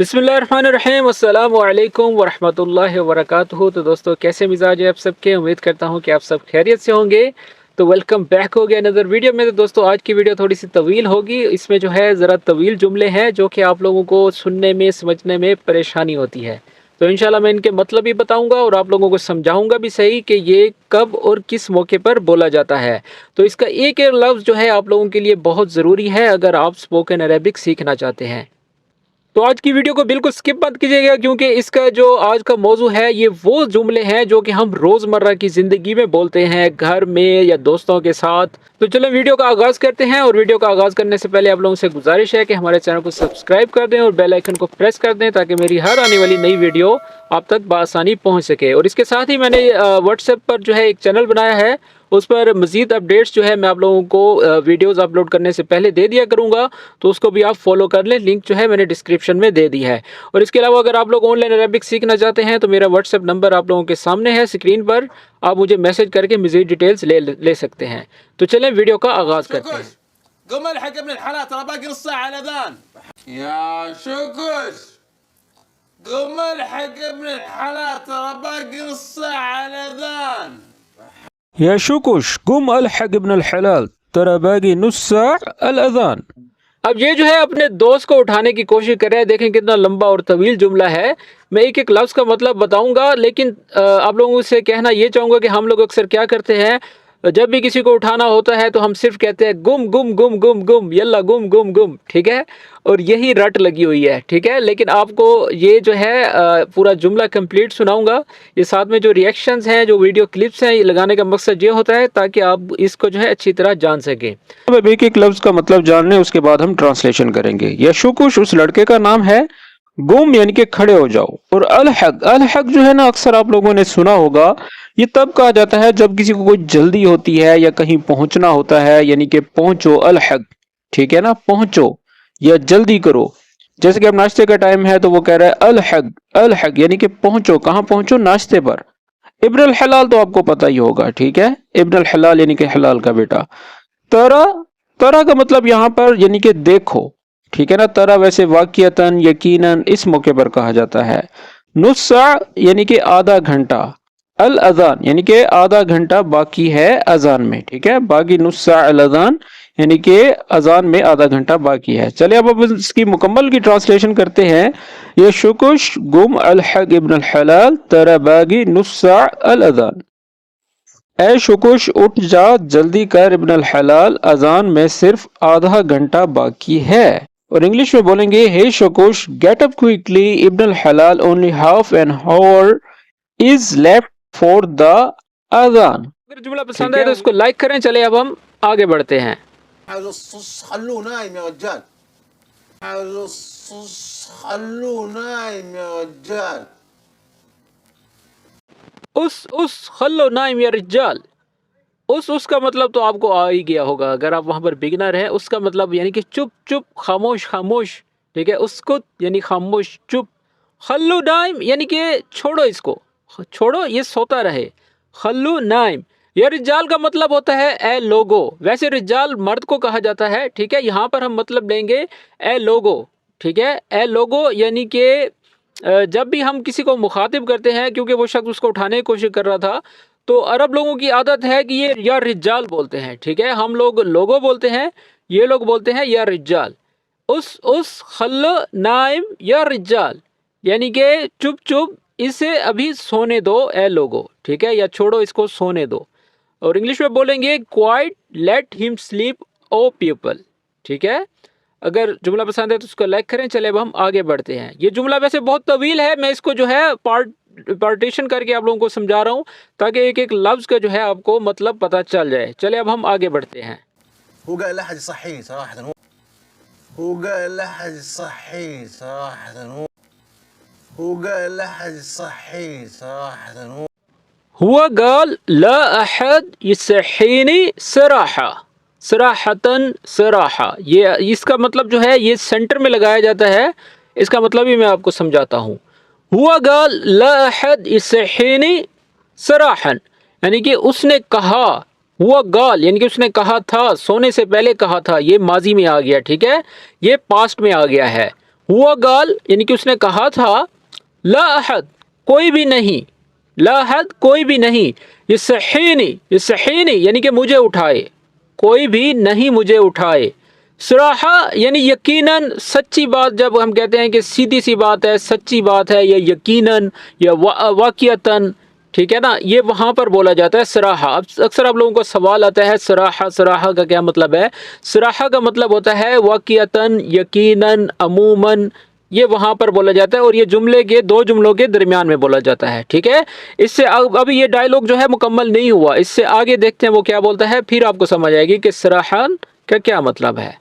بسم اللہ الرحمن الرحیم، السلام علیکم ورحمۃ اللہ وبرکاتہ۔ تو دوستو، کیسے مزاج ہے آپ سب کے؟ امید کرتا ہوں کہ آپ سب خیریت سے ہوں گے۔ تو ویلکم بیک ہو گیا نظر ویڈیو میں۔ تو دوستو، آج کی ویڈیو تھوڑی سی طویل ہوگی۔ اس میں جو ہے ذرا طویل جملے ہیں جو کہ آپ لوگوں کو سننے میں، سمجھنے میں پریشانی ہوتی ہے۔ تو انشاءاللہ میں ان کے مطلب بھی بتاؤں گا اور آپ لوگوں کو سمجھاؤں گا بھی صحیح کہ یہ کب اور کس موقع پر بولا جاتا ہے۔ تو اس کا ایک ایک لفظ جو ہے آپ لوگوں کے لیے بہت ضروری ہے اگر آپ اسپوکن عربک سیکھنا چاہتے ہیں۔ تو آج کی ویڈیو کو بالکل سکپ مت کیجیے گا کیونکہ اس کا جو آج کا موضوع ہے، یہ وہ جملے ہیں جو کہ ہم روزمرہ کی زندگی میں بولتے ہیں گھر میں یا دوستوں کے ساتھ۔ تو چلیں ویڈیو کا آغاز کرتے ہیں اور ویڈیو کا آغاز کرنے سے پہلے آپ لوگوں سے گزارش ہے کہ ہمارے چینل کو سبسکرائب کر دیں اور بیل آئکن کو پریس کر دیں تاکہ میری ہر آنے والی نئی ویڈیو آپ تک بآسانی پہنچ سکے۔ اور اس کے ساتھ ہی میں نے واٹس ایپ پر جو ہے ایک چینل بنایا ہے۔ اس پر مزید اپڈیٹس جو ہے میں آپ لوگوں کو ویڈیوز اپلوڈ کرنے سے پہلے دے دیا کروں گا تو اس کو بھی آپ فالو کر لیں۔ لنک جو ہے میں نے ڈسکرپشن میں دے دی ہے۔ اور اس کے علاوہ اگر آپ لوگ آن لائن عربک سیکھنا چاہتے ہیں تو میرا واٹس ایپ نمبر آپ لوگوں کے سامنے ہے اسکرین پر۔ آپ مجھے میسج کر کے مزید ڈیٹیلز لے لے سکتے ہیں۔ تو چلیں ویڈیو کا آغاز کرتے ہیں۔ قم الحق ابن الحلال ترى باقي نص ساعة على الاذان يا شكش. قم الحق ابن الحلال ترى باقي نص ساعة على الاذان یا گم الحق ابن الحلال. ترا باقی نص الاذان اب یہ جو ہے، اپنے دوست کو اٹھانے کی کوشش کر رہے ہیں۔ دیکھیں کتنا لمبا اور طویل جملہ ہے۔ میں ایک ایک لفظ کا مطلب بتاؤں گا، لیکن آپ لوگوں سے کہنا یہ چاہوں گا کہ ہم لوگ اکثر کیا کرتے ہیں؟ جب بھی کسی کو اٹھانا ہوتا ہے تو ہم صرف کہتے ہیں گم گم گم گم گم، یلا گم گم گم، ٹھیک ہے؟ اور یہی رٹ لگی ہوئی ہے، ٹھیک ہے؟ لیکن آپ کو یہ جو ہے پورا جملہ کمپلیٹ سناؤں گا۔ یہ ساتھ میں جو ریئیکشنز ہیں، جو ویڈیو کلپس ہیں، یہ لگانے کا مقصد یہ ہوتا ہے تاکہ آپ اس کو جو ہے اچھی طرح جان سکیں۔ اب ایک ایک لفظ کا مطلب جان لیں، اس کے بعد ہم ٹرانسلیشن کریں گے۔ یشوکش اس لڑکے کا نام ہے گم یعنی کہ کھڑے ہو جاؤ۔ اور الحق الحق جو ہے نا، اکثر آپ لوگوں نے سنا ہوگا یہ تب کہا جاتا ہے جب کسی کو کوئی جلدی ہوتی ہے یا کہیں پہنچنا ہوتا ہے یعنی کہ پہنچو الحق، ٹھیک ہے نا؟ پہنچو یا جلدی کرو۔ جیسے کہ اب ناشتے کا ٹائم ہے تو وہ کہہ رہا ہے الحق الحق یعنی کہ پہنچو۔ کہاں پہنچو؟ ناشتے پر۔ ابن الحلال تو آپ کو پتہ ہی ہوگا، ٹھیک ہے؟ ابن الحلال یعنی کہ حلال کا بیٹا۔ ترا ترا کا مطلب یہاں پر یعنی کہ دیکھو، ٹھیک ہے نا؟ ترا ویسے واقعتاً یقیناً اس موقع پر کہا جاتا ہے۔ نسا یعنی کہ آدھا گھنٹہ۔ الاذان یعنی کہ آدھا گھنٹہ باقی ہے اذان میں، ٹھیک ہے؟ باقی نسا الاذان یعنی کہ اذان میں آدھا گھنٹہ باقی ہے۔ چلے اب اب اس کی مکمل کی ٹرانسلیشن کرتے ہیں۔ یہ شکش، گم، الحق، ابن الحلال ترا باغی نسا الاذان۔ اے شکش، اٹھ جا، جلدی کر ابن الحلال، اذان میں صرف آدھا گھنٹہ باقی ہے۔ اور انگلش میں بولیں گے ہے شکوش گیٹ اپ کوئکلی ابن الحلال only half an hour is left for the اذان اگر جملہ پسند ہے تو اس کو لائک کریں چلے اب ہم آگے بڑھتے ہیں۔ اس اس خلو نائم یا رجال. اس اس کا مطلب تو آپ کو آ ہی گیا ہوگا۔ اگر آپ وہاں پر بگنر ہیں اس کا مطلب یعنی کہ چپ چپ خاموش خاموش ٹھیک ہے؟ اس کو یعنی خاموش چپ خلو نائم یعنی کہ چھوڑو اس کو۔ چھوڑو، یہ سوتا رہے۔ خلو نائم۔ یہ رجال کا مطلب ہوتا ہے اے لوگو۔ ویسے رجال مرد کو کہا جاتا ہے، ٹھیک ہے، یہاں پر ہم مطلب لیں گے اے لوگو۔ ٹھیک ہے، اے لوگو یعنی کہ جب بھی ہم کسی کو مخاطب کرتے ہیں، کیونکہ وہ شخص اس کو اٹھانے کی کوشش کر رہا تھا، تو عرب لوگوں کی عادت ہے کہ یہ یا رجال بولتے ہیں، ٹھیک ہے۔ ہم لوگ لوگو بولتے ہیں، یہ لوگ بولتے ہیں یا رجال۔ اس اس خل نائم یا رجال یعنی کہ چپ چپ اسے ابھی سونے دو، اے لوگو، ٹھیک ہے؟ یا چھوڑو اس کو سونے دو۔ اور انگلش میں بولیں گے کوائٹ لیٹ ہم سلیپ او پیپل ٹھیک ہے؟ اگر جملہ پسند ہے تو اس کو لائک کریں۔ چلے، اب ہم آگے بڑھتے ہیں۔ یہ جملہ ویسے بہت طویل ہے، میں اس کو جو ہے پارٹ پارٹیشن کر کے آپ لوگوں کو سمجھا رہا ہوں تاکہ ایک ایک لفظ کا جو ہے آپ کو مطلب پتہ چل جائے۔ چلے، اب ہم آگے بڑھتے ہیں۔ هو قال احد هو قال احد وقال لا أحد يصحيني صراحة هو قال لا أحد يصحيني صراحة. صراحة صراحة. یہ اس کا مطلب جو ہے، یہ سینٹر میں لگایا جاتا ہے۔ اس کا مطلب ہی میں آپ کو سمجھاتا ہوں۔ ہوا گال لا احد اسحینی سراحن یعنی کہ اس نے کہا، ہوا گال یعنی کہ اس نے کہا تھا، سونے سے پہلے کہا تھا، یہ ماضی میں آ گیا، ٹھیک ہے؟ یہ پاسٹ میں آ گیا ہے۔ ہوا گال یعنی کہ اس نے کہا تھا لا احد، کوئی بھی نہیں، لا احد، کوئی بھی نہیں یہ صحینی یہ صحینی یعنی کہ مجھے اٹھائے، کوئی بھی نہیں مجھے اٹھائے۔ سراحہ یعنی یقیناً سچی بات جب ہم کہتے ہیں کہ سیدھی سی بات ہے، سچی بات ہے، یا یقیناً، یا واقعتاً، ٹھیک ہے نا؟ یہ وہاں پر بولا جاتا ہے سراہا اکثر آپ لوگوں کو سوال آتا ہے سراہا سراہا کا کیا مطلب ہے؟ سراہا کا مطلب ہوتا ہے واقعتاً، یقیناً، عموماً یہ وہاں پر بولا جاتا ہے اور یہ جملے کے دو جملوں کے درمیان میں بولا جاتا ہے ٹھیک ہے؟ اس سے ابھی یہ ڈائلوگ جو ہے مکمل نہیں ہوا۔ اس سے آگے دیکھتے ہیں وہ کیا بولتا ہے پھر آپ کو سمجھ آئے گی کہ سراحان کا کیا مطلب ہے۔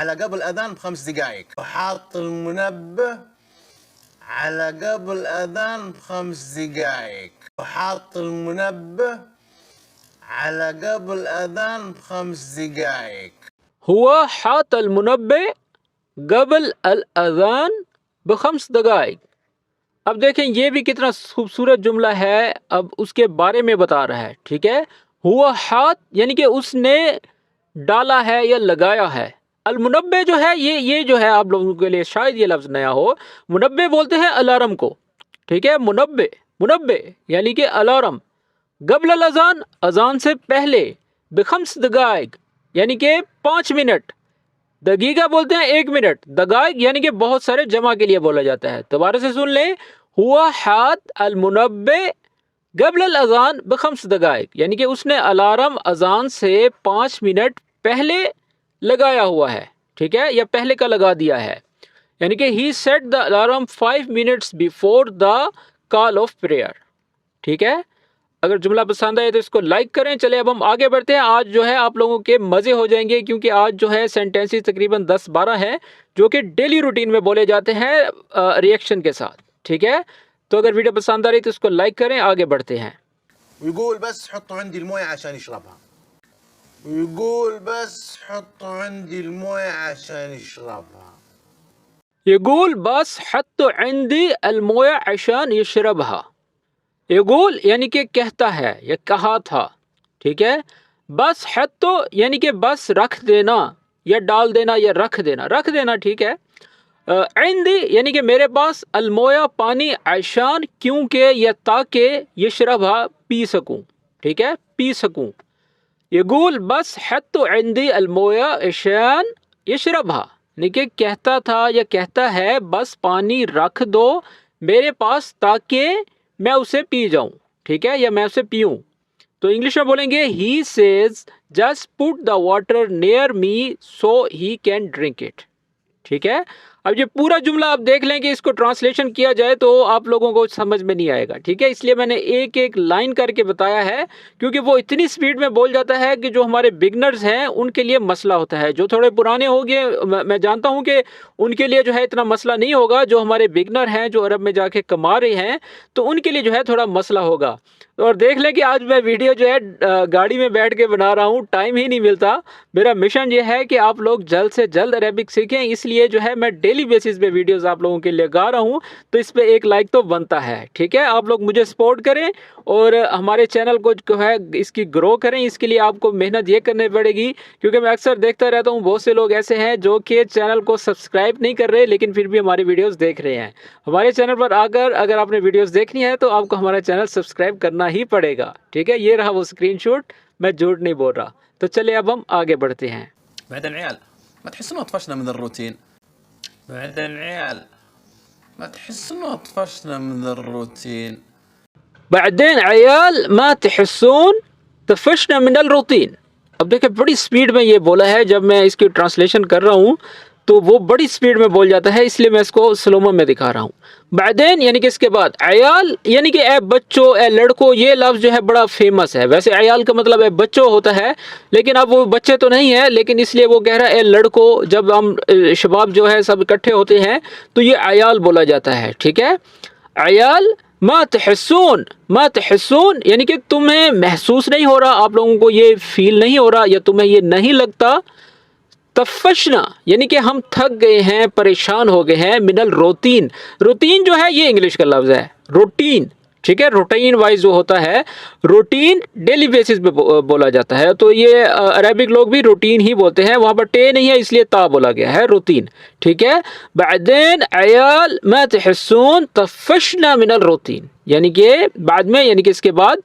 على قبل اذان بخمس دقائق۔ على قبل اذان بخمس دقائق۔ على قبل اذان بخمس دقائق۔ حاط قبل الاذان بخمس دقائق۔ اب دیکھیں یہ بھی کتنا خوبصورت جملہ ہے، اب اس کے بارے میں بتا رہا ہے، ٹھیک ہے؟ ہوا ہاتھ یعنی کہ اس نے ڈالا ہے یا لگایا ہے۔ المنبع جو ہے، یہ یہ جو ہے آپ لوگوں کے لیے شاید یہ لفظ نیا ہو۔ منبع بولتے ہیں الارم کو، ٹھیک ہے؟ منبع منبع یعنی کہ الارم۔ قبل الاذان، اذان سے پہلے بخمس دقائق یعنی کہ پانچ منٹ۔ دگیگا بولتے ہیں؟ ایک منٹ. دگائگ یعنی کہ بہت سارے جمع کے لیے بولا جاتا ہے. دوبارہ سے سن لیں. ہوا حاد المنبع قبل الازان بخمس. دقائق یعنی کہ اس نے الارم اذان سے پانچ منٹ پہلے لگایا ہوا ہے. ٹھیک ہے؟ یا پہلے کا لگا دیا ہے. یعنی کہ he set the alarm five minutes before the call of prayer ٹھیک ہے؟ اگر جملہ پسند آئے تو اس کو لائک کریں۔ چلے اب ہم آگے بڑھتے ہیں۔ آج جو ہے آپ لوگوں کے مزے ہو جائیں گے کیونکہ آج جو ہے سینٹینسی تقریباً دس بارہ ہیں جو کہ ڈیلی روٹین میں بولے جاتے ہیں ریئیکشن کے ساتھ۔ ٹھیک ہے؟ تو اگر ویڈیو پسند آ رہی تو اس کو لائک کریں۔ آگے بڑھتے ہیں۔ ويقول بس حطوا عندي المويه عشان يشربها. ويقول بس عندي عشان يشربها. يقول بس عندي عشان يشربها۔ اگول یعنی کہ کہتا ہے یا کہا تھا، ٹھیک ہے؟ بس حت تو یعنی کہ بس رکھ دینا یا ڈال دینا یا رکھ دینا رکھ دینا ٹھیک ہے؟ عندی یعنی کہ میرے پاس المویا پانی عیشان کیونکہ یا تاکہ یہ شربہ پی سکوں، ٹھیک ہے؟ پی سکوں۔ یہ گول بس تو عندی المویا عشان یہ شربہ۔ یعنی کہ کہتا تھا یا کہتا ہے بس پانی رکھ دو میرے پاس تاکہ میں اسے پی جاؤں، ٹھیک ہے؟ یا میں اسے پیوں۔ تو انگلش میں بولیں گے he says just put the water near me so he can drink it ٹھیک ہے؟ اب یہ پورا جملہ آپ دیکھ لیں کہ اس کو ٹرانسلیشن کیا جائے تو آپ لوگوں کو سمجھ میں نہیں آئے گا، ٹھیک ہے؟ اس لیے میں نے ایک ایک لائن کر کے بتایا ہے، کیونکہ وہ اتنی سپیڈ میں بول جاتا ہے کہ جو ہمارے بگنرز ہیں، ان کے لیے مسئلہ ہوتا ہے۔ جو تھوڑے پرانے ہو گئے میں جانتا ہوں کہ ان کے لیے جو ہے اتنا مسئلہ نہیں ہوگا۔ جو ہمارے بگنر ہیں، جو عرب میں جا کے کما رہے ہیں، تو ان کے لیے جو ہے تھوڑا مسئلہ ہوگا۔ اور دیکھ لیں کہ آج میں ویڈیو جو ہے گاڑی میں بیٹھ کے بنا رہا ہوں، ٹائم ہی نہیں ملتا۔ میرا مشن یہ ہے کہ آپ لوگ جلد سے جلد عربک سیکھیں۔ اس لیے جو ہے، میں ڈیلی بیسس پہ ویڈیوز آپ لوگوں کے لیے گا رہا ہوں۔ تو اس پہ ایک لائک تو بنتا ہے، ٹھیک ہے؟ آپ لوگ مجھے سپورٹ کریں اور ہمارے چینل کو جو ہے، اس کی گرو کریں۔ اس کے لیے آپ کو محنت یہ کرنے پڑے گی، کیونکہ میں اکثر دیکھتا رہتا ہوں، بہت سے لوگ ایسے ہیں جو کہ چینل کو سبسکرائب نہیں کر رہے، لیکن پھر بھی ہماری ویڈیوز دیکھ رہے ہیں۔ ہمارے چینل پر آ کر اگر آپ نے ویڈیوز دیکھنی ہے، تو آپ کو ہمارا چینل سبسکرائب کرنا ہی پڑے گا۔ ٹھیک ہے؟ یہ رہا وہ اسکرین شوٹ میں جھوٹ نہیں بول رہا۔ تو چلے اب ہم آگے بڑھتے ہیں۔ بعد العيال؟ ما تحس انه طفشنا من الروتين؟ بعد العيال؟ ما تحس انه طفشنا من الروتين؟ بعدين عیال ما تحسون طفشنا من الروتین اب دیکھیں بڑی سپیڈ میں یہ بولا ہے۔ جب میں اس کی ٹرانسلیشن کر رہا ہوں تو وہ بڑی سپیڈ میں بول جاتا ہے، اس لیے میں اس کو سلومہ میں دکھا رہا ہوں۔ بعدین یعنی کہ اس کے بعد، عیال یعنی کہ اے بچوں، اے لڑکو یہ لفظ جو ہے بڑا فیمس ہے۔ ویسے عیال کا مطلب اے بچوں ہوتا ہے، لیکن اب وہ بچے تو نہیں ہیں، لیکن اس لیے وہ کہہ رہا ہے، اے لڑکو جب ہم شباب جو ہے سب اکٹھے ہوتے ہیں، تو یہ عیال بولا جاتا ہے، ٹھیک ہے؟ عیال، ما تحسون ما تحسون یعنی کہ تمہیں محسوس نہیں ہو رہا، آپ لوگوں کو یہ فیل نہیں ہو رہا یا تمہیں یہ نہیں لگتا۔ تفشنا یعنی کہ ہم تھک گئے ہیں، پریشان ہو گئے ہیں، منل روتین۔ روتین جو ہے، یہ انگلش کا لفظ ہے۔ روٹین، ٹھیک ہے؟ روٹین وائز جو ہوتا ہے، روٹین ڈیلی بیسس پہ بولا جاتا ہے۔ تو یہ عربک لوگ بھی روٹین ہی بولتے ہیں۔ وہاں پر ٹے نہیں ہے، اس لیے تا بولا گیا ہے، روتین۔ ٹھیک ہے؟ بعدین عیال ما تحسون تفشنا من الروتین یعنی کہ بعد میں یعنی کہ اس کے بعد،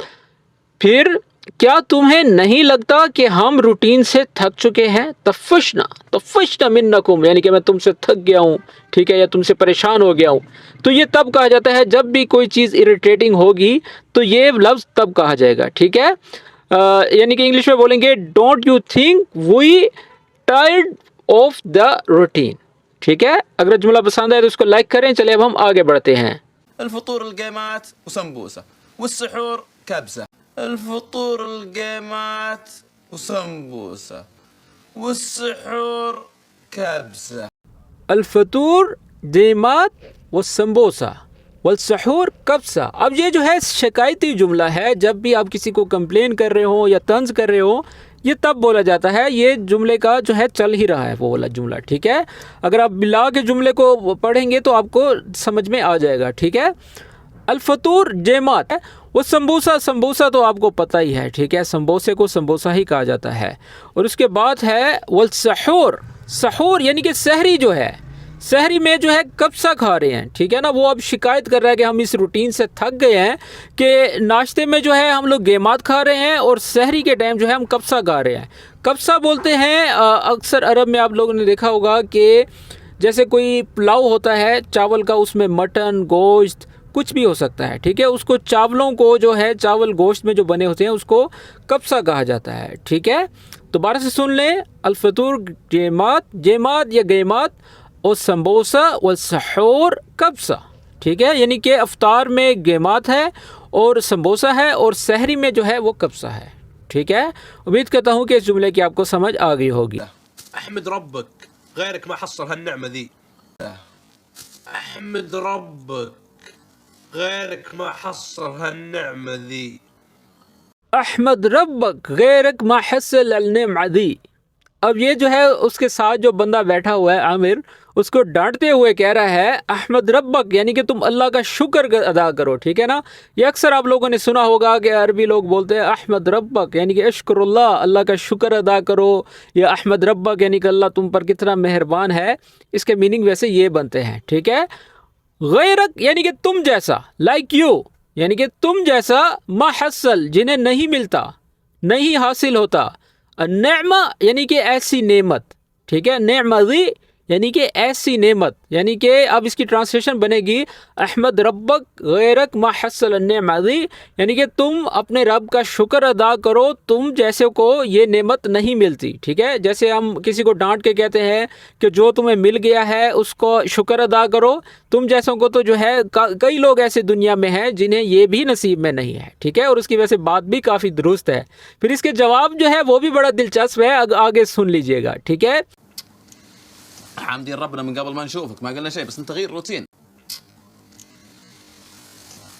پھر کیا تمہیں نہیں لگتا کہ ہم روٹین سے تھک چکے ہیں؟ تفشنا تفشنا منکم یعنی کہ میں تم سے تھک گیا ہوں، ٹھیک ہے، یا تم سے پریشان ہو گیا ہوں۔ تو یہ تب کہا جاتا ہے جب بھی کوئی چیز اریٹیٹنگ ہوگی، تو یہ لفظ تب کہا جائے گا، ٹھیک ہے؟ یعنی کہ انگلش میں بولیں گے don't you think we tired of the routine ٹھیک ہے؟ اگر جملہ پسند آئے تو اس کو لائک کریں۔ چلے اب ہم آگے بڑھتے ہیں۔ الفطور القيمات وسمبوسه والسحور كبسه الفطور القيمات وسمبوسه والسحور كبسه الفطور دیمات و سمبوسا والسحور کبسا اب یہ جو ہے شکایتی جملہ ہے، جب بھی آپ کسی کو کمپلین کر رہے ہوں یا طنز کر رہے ہوں، یہ تب بولا جاتا ہے، یہ جملے کا جو ہے چل ہی رہا ہے وہ والا جملہ، ٹھیک ہے؟ اگر آپ بلا کے جملے کو پڑھیں گے تو آپ کو سمجھ میں آ جائے گا، ٹھیک ہے؟ الفطور جیمات وہ سمبوسا سمبوسا تو آپ کو پتہ ہی ہے، ٹھیک ہے؟ سمبوسے کو سمبوسا ہی کہا جاتا ہے۔ اور اس کے بعد ہے والسحور سحور یعنی کہ سحری جو ہے، سحری میں جو ہے کبسا کھا رہے ہیں، ٹھیک ہے نا؟ وہ اب شکایت کر رہا ہے کہ ہم اس روٹین سے تھک گئے ہیں کہ ناشتے میں جو ہے ہم لوگ گیمات کھا رہے ہیں اور سحری کے ٹائم جو ہے ہم کبسا کھا رہے ہیں۔ کبسا بولتے ہیں اکثر عرب میں آپ لوگوں نے دیکھا ہوگا کہ جیسے کوئی پلاؤ ہوتا ہے، چاول کا اس میں مٹن، گوشت کچھ بھی ہو سکتا ہے، ٹھیک ہے؟ اس کو چاولوں کو جو ہے، چاول گوشت میں جو بنے ہوتے ہیں، اس کو کبسا کہا جاتا ہے، ٹھیک ہے؟ دوبارہ سے سن لیں، الفطور جیمات جیمات یا گیمات، اور سمبوسا والسحور کبسا ٹھیک ہے؟ یعنی کہ افطار میں گیمات ہے اور سمبوسا ہے اور سحری میں جو ہے وہ کبسا ہے، ٹھیک ہے؟ امید کرتا ہوں کہ اس جملے کی آپ کو سمجھ آ گئی ہوگی۔ احمد ربك غيرك ما حصل هالنعمه ذي احمد ربك غيرك ما حصل هالنعمه ذي. احمد ربک غیرک ما حصل النعمہ دی اب یہ جو ہے، اس کے ساتھ جو بندہ بیٹھا ہوا ہے عامر، اس کو ڈانٹتے ہوئے کہہ رہا ہے، احمد ربک یعنی کہ تم اللہ کا شکر ادا کرو، ٹھیک ہے نا؟ یہ اکثر آپ لوگوں نے سنا ہوگا کہ عربی لوگ بولتے ہیں احمد ربک یعنی کہ اشکر اللہ اللہ کا شکر ادا کرو، یا احمد ربک یعنی کہ اللہ تم پر کتنا مہربان ہے۔ اس کے میننگ ویسے یہ بنتے ہیں، ٹھیک ہے؟ غیرک یعنی کہ تم جیسا لائک یو یعنی کہ تم جیسا ما حصل، جنہیں نہیں ملتا، نہیں حاصل ہوتا۔ نعمہ یعنی کہ ایسی نعمت، ٹھیک ہے؟ نعمہ یعنی کہ ایسی نعمت یعنی کہ اب اس کی ٹرانسلیشن بنے گی، احمد ربک غیرک ما حصل النعمہ یعنی کہ تم اپنے رب کا شکر ادا کرو، تم جیسے کو یہ نعمت نہیں ملتی، ٹھیک ہے؟ جیسے ہم کسی کو ڈانٹ کے کہتے ہیں کہ جو تمہیں مل گیا ہے اس کو شکر ادا کرو، تم جیسوں کو تو جو ہے کئی لوگ ایسے دنیا میں ہیں جنہیں یہ بھی نصیب میں نہیں ہے، ٹھیک ہے؟ اور اس کی وجہ سے بات بھی کافی درست ہے۔ پھر اس کے جواب جو ہے وہ بھی بڑا دلچسپ ہے آگے سن لیجیے گا، ٹھیک ہے؟ حامدين ربنا من قبل ما نشوفك، ما قلنا شيء، بس انت تغيير روتين.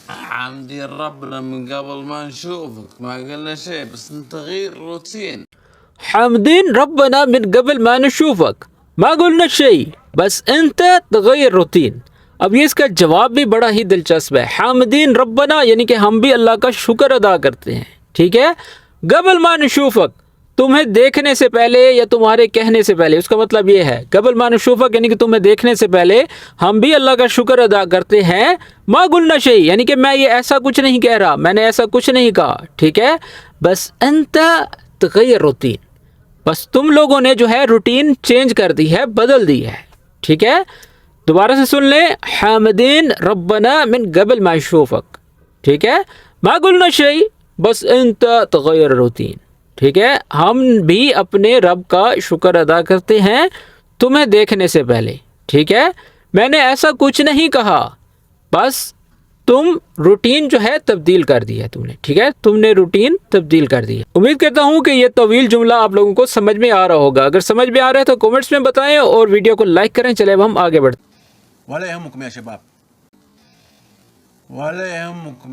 حامدين ربنا من قبل ما نشوفك، ما قلنا شيء، بس انت تغيير روتين. حامدین ربنا من قبل ما نشوفك. ما قلنا شيء، بس انت تغیر روتین اب یہ اس کا جواب بھی بڑا ہی دلچسپ ہے. حامدین ربنا یعنی کہ ہم بھی اللہ کا شکر ادا کرتے ہیں. ٹھیک ہے؟ قبل ما نشوفک تمہیں دیکھنے سے پہلے یا تمہارے کہنے سے پہلے، اس کا مطلب یہ ہے، قبل ما نشوفک یعنی کہ تمہیں دیکھنے سے پہلے ہم بھی اللہ کا شکر ادا کرتے ہیں، ما گلنا شہی یعنی کہ میں یہ ایسا کچھ نہیں کہہ رہا، میں نے ایسا کچھ نہیں کہا، ٹھیک ہے؟ بس انت تغیر روتین، بس تم لوگوں نے جو ہے روٹین چینج کر دی ہے، بدل دی ہے، ٹھیک ہے؟ دوبارہ سے سن لیں، حامدین ربنا من قبل ما ٹھیک ہے؟ ما قلنا شيء بس انت تغیر روتین۔ ٹھیک ہے؟ ہم بھی اپنے رب کا شکر ادا کرتے ہیں تمہیں دیکھنے سے پہلے ٹھیک ہے؟ میں نے ایسا کچھ نہیں کہا بس تم روٹین جو ہے تبدیل کر دی ہے تم نے ٹھیک ہے؟ تم نے روٹین تبدیل کر دی ہے۔ امید کرتا ہوں کہ یہ طویل جملہ آپ لوگوں کو سمجھ میں آ رہا ہوگا۔ اگر سمجھ میں آ رہا ہے تو کومنٹس میں بتائیں اور ویڈیو کو لائک کریں۔ چلے اب ہم آگے بڑھتے يا شباب۔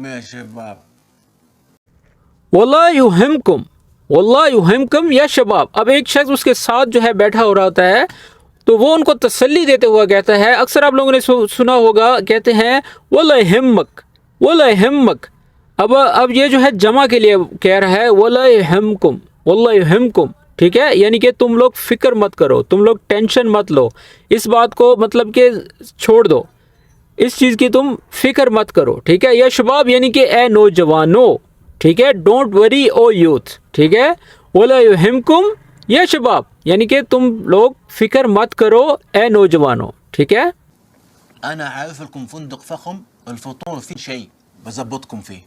يا شباب۔ واللہ یحمکم۔ واللہ کم یا شباب۔ اب ایک شخص اس کے ساتھ جو ہے بیٹھا ہو رہا ہوتا ہے، تو وہ ان کو تسلی دیتے ہوا کہتا ہے۔ اکثر آپ لوگوں نے سنا ہوگا، کہتے ہیں، واللہ ہمک واللہ ہمک اب اب یہ جو ہے جمع کے لیے کہہ رہا ہے، واللہ ہمکم واللہ ہمکم ٹھیک ہے؟ یعنی کہ تم لوگ فکر مت کرو، تم لوگ ٹینشن مت لو۔ اس بات کو مطلب کہ چھوڑ دو۔ اس چیز کی تم فکر مت کرو، ٹھیک ہے؟ یا شباب یعنی کہ اے نوجوانو ٹھیک ہے؟ ڈونٹ وری او یوتھ ٹھیک ہے؟ اولا یو ہم کم یا شباب. یعنی کہ تم لوگ فکر مت کرو اے نوجوانوں. ٹھیک ہے؟ انا عارف لكم فندق فخم الفطور فيه شيء بظبطكم فيه.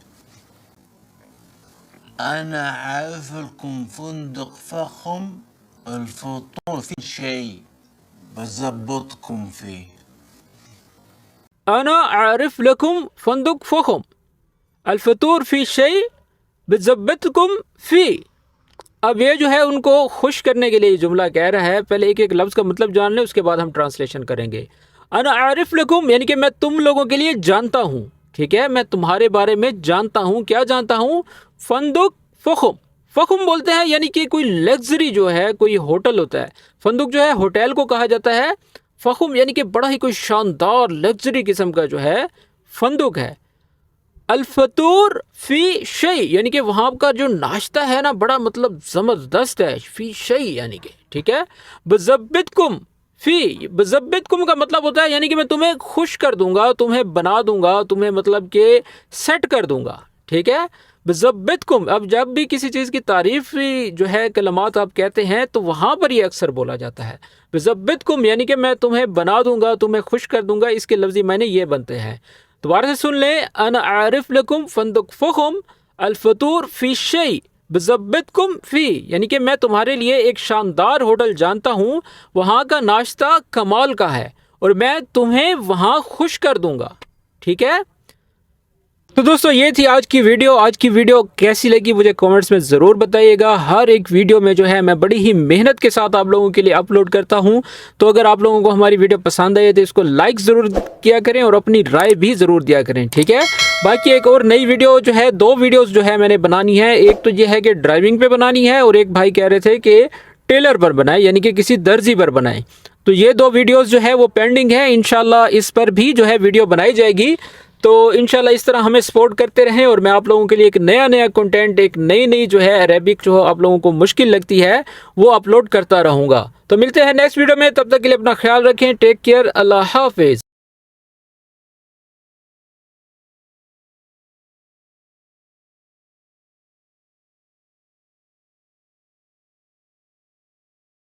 انا عارف لكم فندق فخم الفطور فيه شيء بظبطكم فيه. انا عارف لكم فندق فخم. الفطور فيه شيء بضبطكم فی اب یہ جو ہے ان کو خوش کرنے کے لیے یہ جملہ کہہ رہا ہے، پہلے ایک ایک لفظ کا مطلب جان لیں، اس کے بعد ہم ٹرانسلیشن کریں گے۔ انا عارف لکم یعنی کہ میں تم لوگوں کے لیے جانتا ہوں۔ ٹھیک ہے، میں تمہارے بارے میں جانتا ہوں۔ کیا جانتا ہوں؟ فندق، فخم۔ فخم بولتے ہیں یعنی کہ کوئی لگژری جو ہے، کوئی ہوٹل ہوتا ہے۔ فندق جو ہے، ہوٹل کو کہا جاتا ہے۔ فخم یعنی کہ بڑا ہی کوئی شاندار لگژری قسم کا جو ہے، فندق ہے۔ الفطور فی شعی یعنی کہ وہاں کا جو ناشتہ ہے نا، بڑا مطلب زبردست ہے، فی شعی یعنی کہ، ٹھیک ہے؟ بضبط کم فی بضبط کم کا مطلب ہوتا ہے یعنی کہ میں تمہیں خوش کر دوں گا، تمہیں بنا دوں گا، تمہیں مطلب کہ سیٹ کر دوں گا، ٹھیک ہے؟ بضبط کم اب جب بھی کسی چیز کی تعریف جو ہے، کلمات آپ کہتے ہیں، تو وہاں پر یہ اکثر بولا جاتا ہے۔ بضبط کم یعنی کہ میں تمہیں بنا دوں گا، تمہیں خوش کر دوں گا، اس کے لفظی معنی یہ بنتے ہیں۔ دوبارہ سے سن لیں، انا عارف لکم فندق فخم الفطور فی شعی بضبط کم فی یعنی کہ میں تمہارے لیے ایک شاندار ہوٹل جانتا ہوں، وہاں کا ناشتہ کمال کا ہے، اور میں تمہیں وہاں خوش کر دوں گا۔ ٹھیک ہے؟ تو دوستو، یہ تھی آج کی ویڈیو۔ آج کی ویڈیو کیسی لگی مجھے کامنٹس میں ضرور بتائیے گا۔ ہر ایک ویڈیو میں جو ہے میں بڑی ہی محنت کے ساتھ آپ لوگوں کے لیے اپلوڈ کرتا ہوں۔ تو اگر آپ لوگوں کو ہماری ویڈیو پسند آئی تو اس کو لائک ضرور کیا کریں اور اپنی رائے بھی ضرور دیا کریں، ٹھیک ہے؟ باقی ایک اور نئی ویڈیو جو ہے، دو ویڈیوز جو ہے میں نے بنانی ہے ایک تو یہ ہے کہ ڈرائیونگ پہ بنانی ہے اور ایک بھائی کہہ رہے تھے کہ ٹیلر پر بنائیں یعنی کہ کسی درزی پر بنائیں۔ تو یہ دو ویڈیوز جو ہے وہ پینڈنگ ہے انشاءاللہ اس پر بھی جو ہے ویڈیو بنائی جائے گی۔ تو انشاءاللہ اس طرح ہمیں سپورٹ کرتے رہیں اور میں آپ لوگوں کے لیے ایک نیا نیا کنٹینٹ ایک نئی نئی جو ہے عربک جو آپ لوگوں کو مشکل لگتی ہے، وہ اپلوڈ کرتا رہوں گا۔ تو ملتے ہیں نیکسٹ ویڈیو میں، تب تک کے لیے اپنا خیال رکھیں ٹیک کیئر اللہ حافظ۔